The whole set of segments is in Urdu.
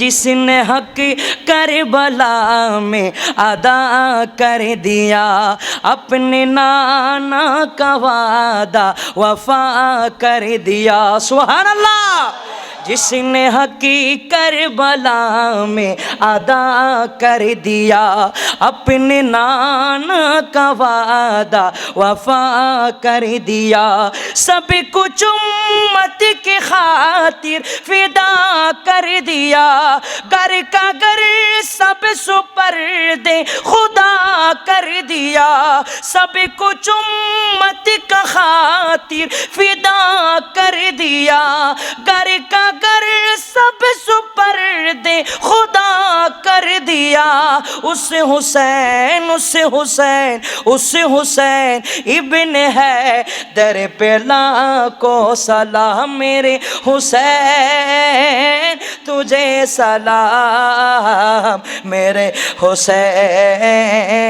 جس نے حق کربلا میں ادا کر دیا، اپنے نانا کا وعدہ وفا کر دیا۔ سبحان اللہ! جس نے حقی کربلا میں ادا کر دیا، اپنے نانا کا وعدہ وفا کر دیا۔ سب کچھ امت کی خاطر فدا کر دیا۔ گر کا گر سب سپر دے خدا کر دیا۔ سب کچھ امت کا خاطر فدا کر دیا۔ گر کا گر سب سپر دے خدا کر دیا۔ اس حسین اس حسین اس حسین ابن ہے۔ در پلا کو سلام میرے حسین، تجھے سلام میرے حسین۔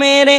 মেরে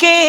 সে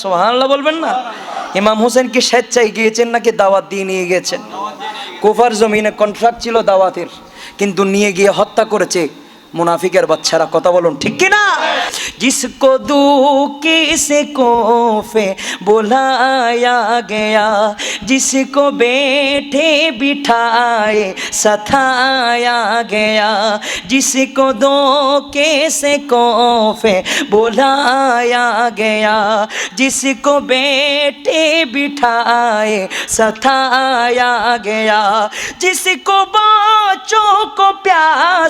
সোহানলা বলবেন না ইমাম হোসেন কি স্বেচ্ছায় গিয়েছেন নাকি দাওয়াত দিয়ে নিয়ে গেছেন কোফার জমিনে কন্ট্রাক্ট ছিল দাওয়াতের কিন্তু নিয়ে গিয়ে হত্যা করেছে। মুনাফিকের کتا কথা বলুন نا جس کو জিসকো দু কিসে بولایا گیا جس کو بیٹھے بٹھائے ستایا گیا جس کو دو کیسے کوفے بلایا گیا جس کو بیٹھے بٹھائے ستایا گیا جس کو بچوں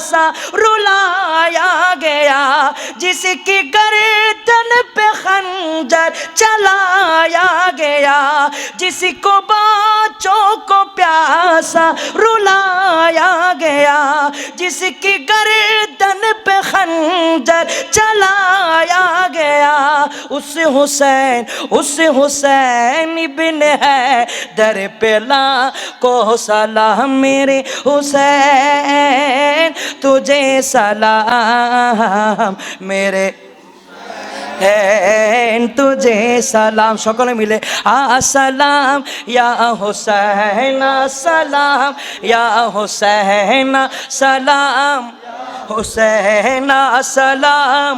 سا رلایا گیا جس کی گردن پہ خنجر چلایا گیا جس کو بار بچوں کو پیاسا رلایا گیا، جس کی گردن پہ خنجر چلایا گیا۔ اس حسین اس حسین ابن ہے در پلا کو صلاح میرے حسین، تجھے سلام میرے হ্যাঁ তুঝে সালাম সকলে মিলে। আসসালাম ইয়া হোসেন সালাম ইয়া হোসেন সালাম। হোসেন সালাম।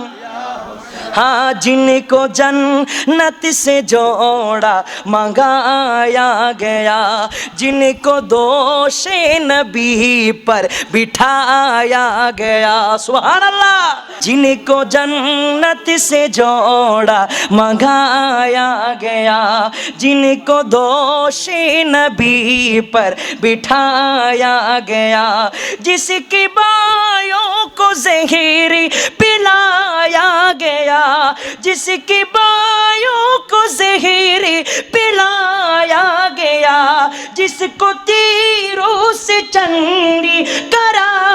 ہاں جن کو جنت سے جوڑا منگایا گیا جن کو دوش نبی پر بٹھایا گیا سبحان اللہ جن کو جنت سے جوڑا منگایا گیا جن کو دوش نبی پر بٹھایا گیا جس کی بات کو زہری پلایا گیا، جس کی بایوں کو زہری پلایا گیا، جس کو تیروں سے چنڈی کرا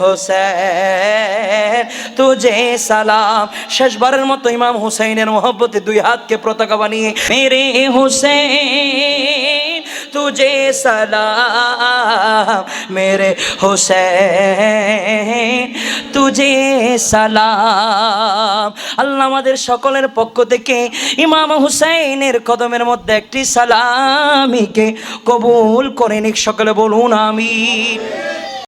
হোসেন তুজে সালাম শেষবারের মতো ইমাম হুসাইনের মোহব্বতে দুই হাতকে পতাকা বানিয়ে মেরে হোসেন তুঝে সালাম মেরে হুসেন তুঝে সালাম আল্লাহ আমাদের সকলের পক্ষ থেকে ইমাম হুসাইনের কদমের মধ্যে একটি সালামিকে কবুল করে নিক। সকলে বলুন আমি